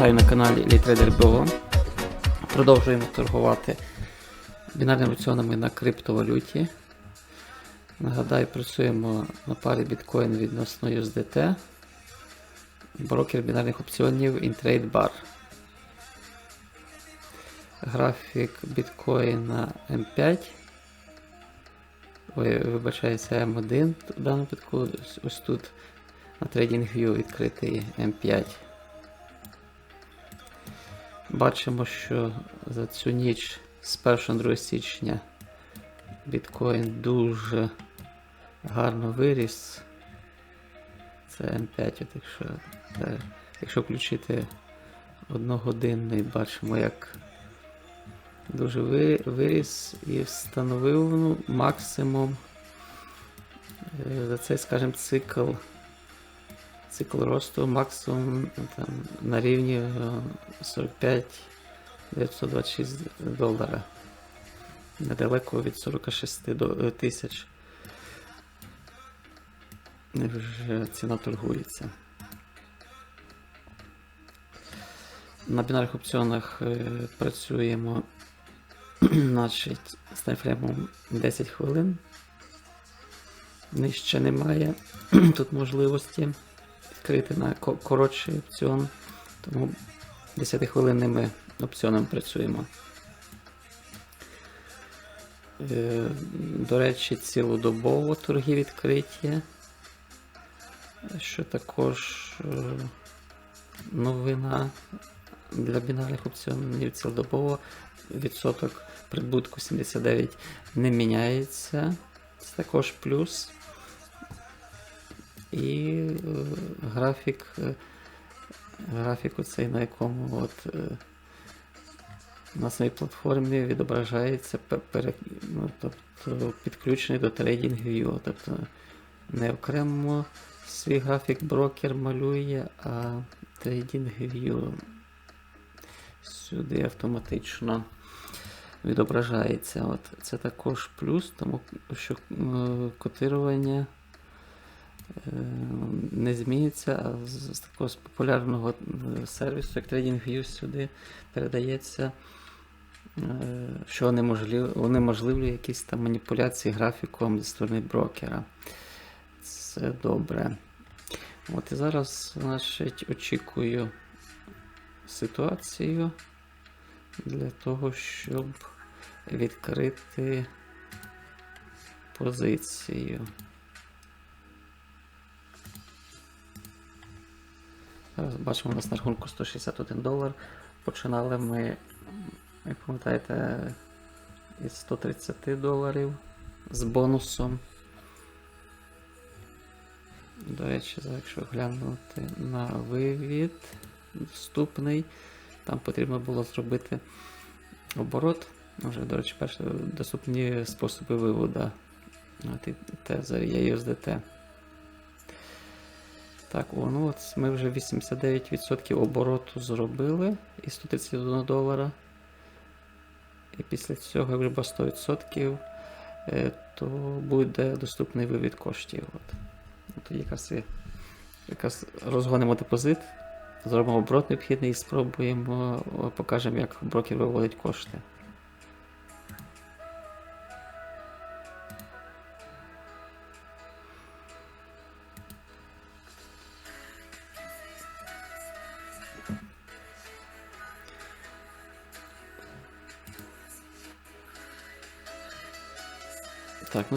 Вітаю на каналі БО. Продовжуємо торгувати бінарними опціонами на криптовалюті. Нагадаю, працюємо на парі біткоін відносно USDT. Брокер бінарних опціонів InTradeBar. Графік біткоїна М5. Ой, вибачається М1 в даному випадку. Ось- тут на TradingView відкритий М5. Бачимо, що за цю ніч з 1 2 січня біткоін дуже гарно виріс. Це М5, от якщо, е, якщо включити одногодинний, бачимо, як дуже виріс і встановив ну, максимум е, за цей, скажімо, цикл цикл росту максимум там, на рівні е, 45 926 долара. Недалеко від 46 е, тисяч. Вже ціна торгується. На бінарних опціонах е, працюємо значить, з таймфреймом 10 хвилин. Нижче немає тут можливості відкрити на коротший опціон, тому 10 хвилинними опціонами працюємо. Е, До речі, цілодобово торги відкриті, що також е, новина для бінарних опціонів цілодобово відсоток прибутку 79 не міняється. Це також плюс. І е, графік, е, графік оцей, на якому от, е, на своїй платформі відображається пере, ну, тобто, підключений до TradingView. Тобто не окремо свій графік брокер малює, а TradingView сюди автоматично відображається. От. Це також плюс, тому що котирування не зміниться, а з, такого популярного е, сервісу, як TradingView, сюди передається, е, що унеможлив- унеможливлює якісь там маніпуляції графіком зі сторони брокера. Це добре. От і зараз, значить, очікую ситуацію для того, щоб відкрити позицію. Бачимо, у нас на рахунку 161 долар. Починали ми, як пам'ятаєте, із 130 доларів з бонусом. До речі, якщо глянути на вивід доступний, там потрібно було зробити оборот. Вже, до речі, перші доступні способи виводу. Є USDT. Так, о, ну от ми вже 89% обороту зробили із 131 долара. І після цього, як вже 100%, е, то буде доступний вивід коштів. От. Тоді якраз, якраз розгонимо депозит, зробимо оборот необхідний і спробуємо, покажемо, як брокер виводить кошти.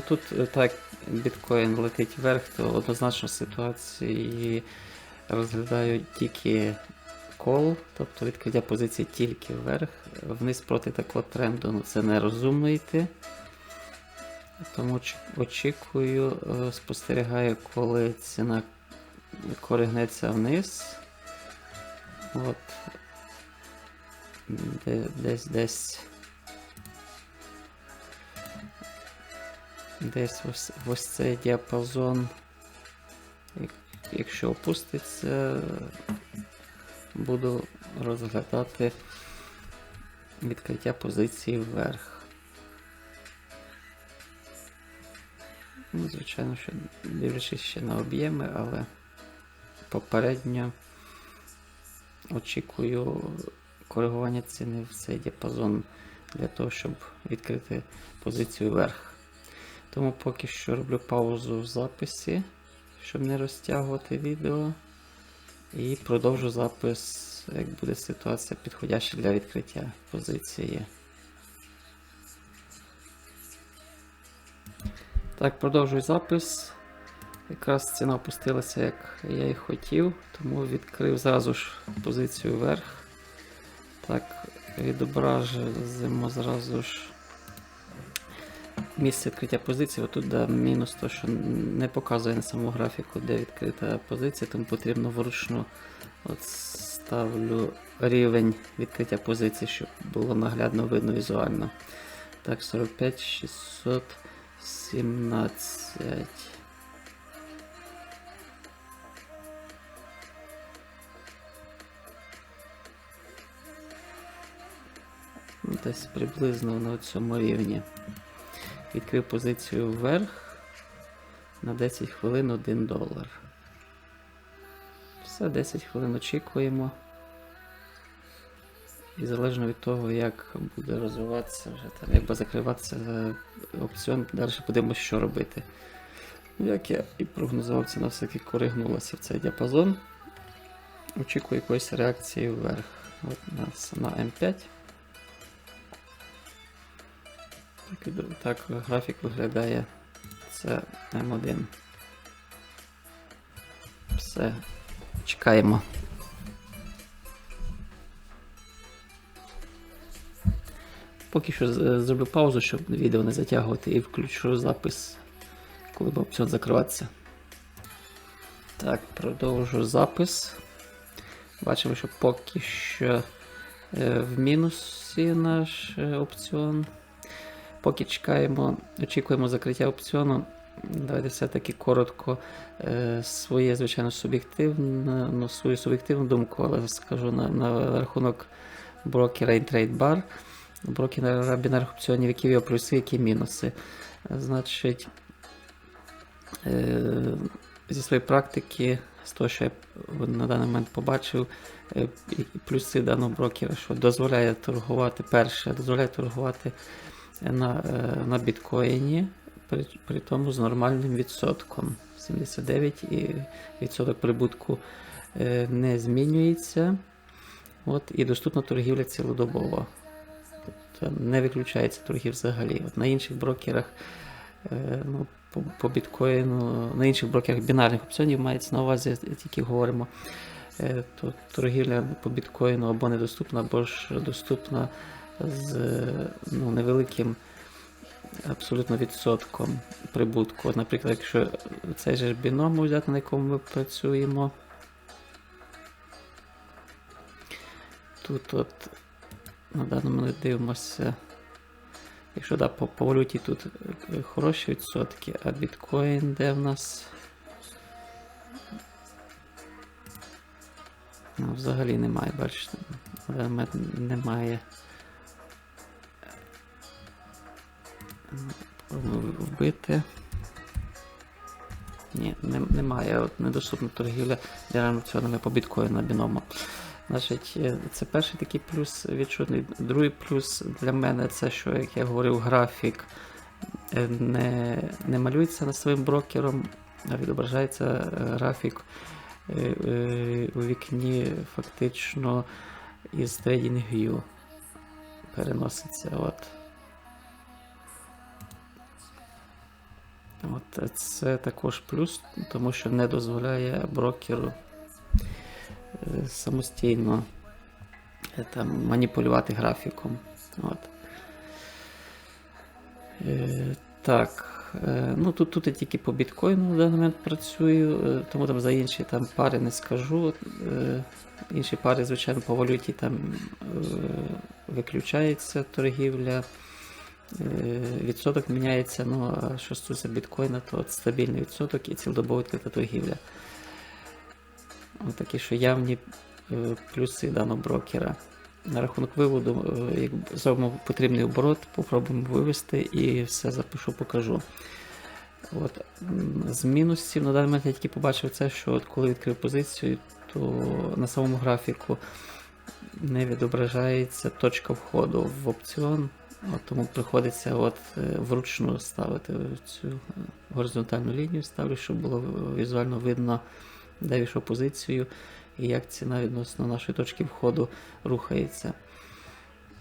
Тут е, так біткоін летить вверх, то однозначно ситуації розглядають тільки кол, тобто відкриття позиції тільки вверх. Вниз проти такого тренду ну, це нерозумно йти. Тому очікую, е, спостерігаю, коли ціна коригнеться вниз. От. Десь десь. Десь ось, ось цей діапазон. Якщо опуститься, буду розглядати відкриття позиції вверх. Ну, звичайно, що дивлячись ще на об'єми, але попередньо очікую коригування ціни в цей діапазон для того, щоб відкрити позицію вверх. Тому поки що роблю паузу в записі, щоб не розтягувати відео. І продовжу запис, як буде ситуація підходяща для відкриття позиції. Так, продовжую запис. Якраз ціна опустилася, як я і хотів, тому відкрив зразу ж позицію вверх. Так, відображуємо зразу ж місце відкриття позиції. Отут да, мінус то, що не показує на самому графіку, де відкрита позиція, тому потрібно вручну от ставлю рівень відкриття позиції, щоб було наглядно видно візуально. Так, 45 617. Ну, Десь приблизно на цьому рівні. Відкрив позицію вверх на 10 хвилин 1 долар. Все, 10 хвилин очікуємо. І залежно від того, як буде розвиватися, вже там, як буде закриватися е, опціон, далі подивимося, що робити. Як я і прогнозував, ціна все-таки коригнулася в цей діапазон. Очікую якоїсь реакції вверх. От у нас на М5. Так, графік виглядає. Це М1. Все. Чекаємо. Поки що зроблю паузу, щоб відео не затягувати, і включу запис, коли буде опціон закриватися. Так, продовжу запис. Бачимо, що поки що е, в мінусі наш е, опціон. Поки чекаємо, очікуємо закриття опціону. Давайте все-таки коротко е, своє, звичайно, суб'єктивне, ну, свою суб'єктивну думку, але скажу на, на рахунок брокера InTradeBar. Брокера бінарних опціонів, які є плюси, які мінуси. Значить, е, зі своєї практики, з того, що я на даний момент побачив, е, плюси даного брокера, що дозволяє торгувати перше, дозволяє торгувати на, е, на біткоїні, при, при тому з нормальним відсотком. 79 і відсоток прибутку е, не змінюється. От, і доступна торгівля цілодобово. Тобто не виключається торгів взагалі. От на інших брокерах, е, ну, по, по біткоїну, на інших брокерах бінарних опціонів мається на увазі, тільки говоримо, то торгівля по біткоїну або недоступна, або ж доступна з ну, невеликим абсолютно відсотком прибутку. Наприклад, якщо цей же біном взяти, на якому ми працюємо. Тут от на даному ми дивимося. Якщо да, по, по валюті тут хороші відсотки, а біткоін де в нас? Ну, взагалі немає, бачите, немає. Вбити. Ні, не, немає. От недоступна торгівля для опціонами по біткоїну на біному. Значить, е, це перший такий плюс відчутний. Другий плюс для мене це, що, як я говорив, графік е, не, не малюється над своїм брокером, а відображається е, графік у вікні фактично із TradingView переноситься. От. От е, це також плюс, тому що не дозволяє брокеру е, самостійно е, там, маніпулювати графіком. От. Так. Ну, тут, тут я тільки по біткоїну в даний момент працюю, тому там за інші там, пари не скажу. Інші пари, звичайно, по валюті там виключається торгівля. Е, Відсоток міняється, ну що стосується біткоїна, то стабільний відсоток і цілодобово відкрита торгівля. Такі, що явні е, плюси даного брокера. На рахунок виводу, е, як зробимо потрібний оборот, попробуємо вивести і все запишу, покажу. От, з мінусів на даний момент я тільки побачив це, що от коли відкрив позицію, то на самому графіку не відображається точка входу в опціон, от тому приходиться от е, вручну ставити цю е, горизонтальну лінію, ставлю, щоб було візуально видно, де війшов позицію і як ціна відносно нашої точки входу рухається.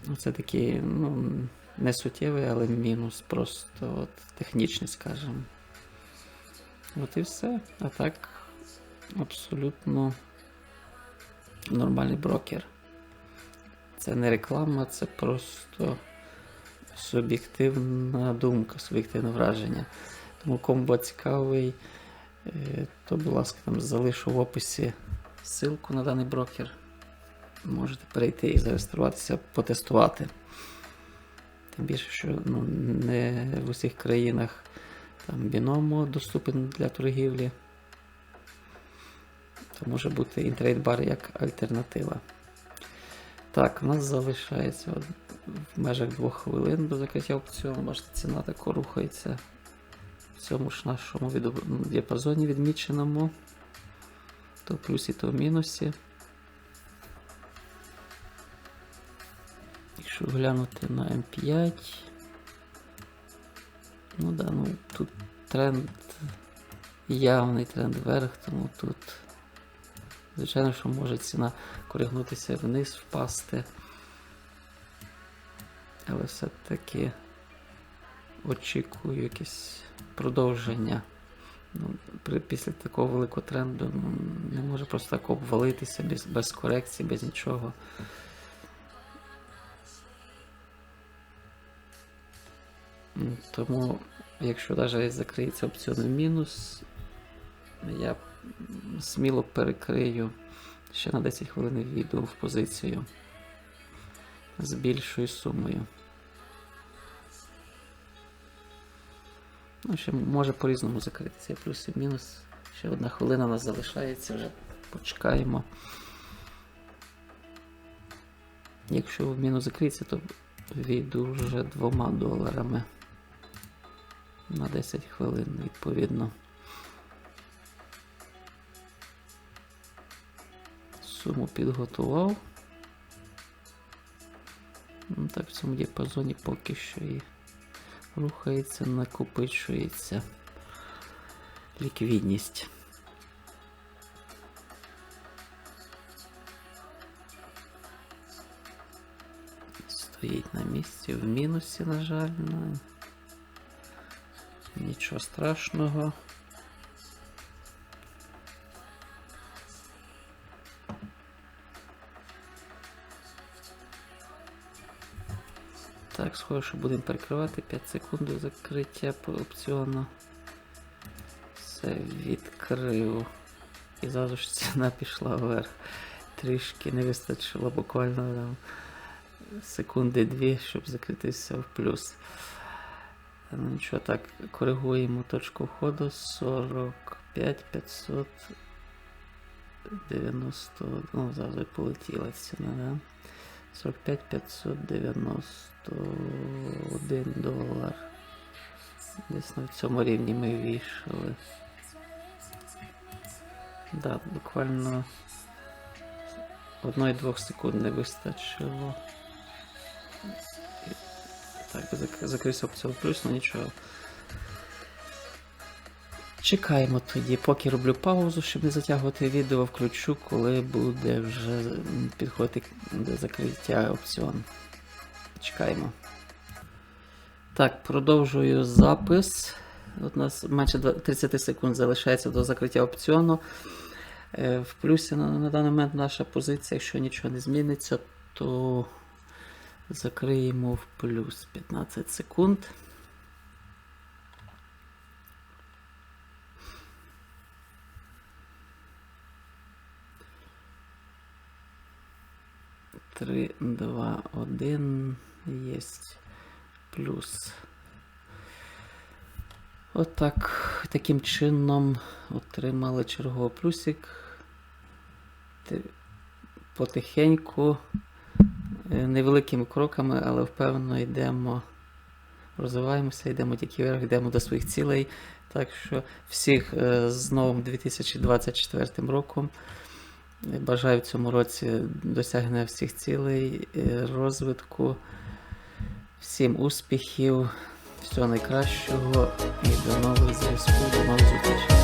Ну, Це такий, ну, не суттєвий, але мінус, просто от, технічний, скажімо. От і все. А так, абсолютно нормальний брокер. Це не реклама, це просто суб'єктивна думка, суб'єктивне враження. Тому кому було цікавий, е, то, будь ласка, там залишу в описі ссылку на даний брокер. Можете перейти і зареєструватися, потестувати. Тим більше, що ну, не в усіх країнах там біномо доступен для торгівлі. То може бути інтрейдбар як альтернатива. Так, у нас залишається в межах двох хвилин до закриття опціону. Бачите, ціна тако рухається в цьому ж нашому діапазоні відміченому. То плюсі, то в мінусі. Якщо глянути на М5. Ну да, ну тут тренд, явний тренд вверх, тому тут, звичайно, що може ціна коригнутися вниз, впасти. Але все-таки очікую якесь продовження. Ну, при, після такого великого тренду ну, не може просто так обвалитися без, без корекції, без нічого. Тому, якщо навіть закриється опціон в мінус, я сміло перекрию ще на 10 хвилин війду в позицію з більшою сумою. Ну, ще може по-різному закритися. Плюс і мінус. Ще одна хвилина у нас залишається, вже почекаємо. Якщо в мінус закриється, то війду вже двома доларами на 10 хвилин, відповідно. Суму підготував. Ну, так, в цьому діапазоні поки що і рухається, накопичується ліквідність. Стоїть на місці в мінусі, на жаль. Ну, нічого страшного. Так, схоже, що будемо перекривати 5 секунд до закриття опціону. Все відкрив. І зразу ж ціна пішла вверх. Трішки не вистачило буквально там, секунди дві, щоб закритися в плюс. Ну нічого, так, коригуємо точку входу 45 590. Ну, завжди полетіла ціна, да? 45 591 долар. Десь на цьому рівні ми вішали. Да, буквально одної-двох секунд не вистачило. Так, зак- закрився опціон плюс, ну нічого. Чекаємо тоді, поки роблю паузу, щоб не затягувати відео, включу, коли буде вже підходити до закриття опціону. Чекаємо. Так, продовжую запис. От у нас менше 30 секунд залишається до закриття опціону. Е, В плюсі на, на даний момент наша позиція, якщо нічого не зміниться, то закриємо в плюс 15 секунд. Три, два, один. Єсть плюс. Отак. Таким чином отримали черговий плюсик. Потихеньку, е, невеликими кроками, але впевнено йдемо, розвиваємося, йдемо тільки вверх, йдемо до своїх цілей. Так що всіх е, з новим 2024 роком. Бажаю в цьому році досягнення всіх цілей, е, розвитку, всім успіхів, всього найкращого і до нових зв'язків, до нових зустрічей.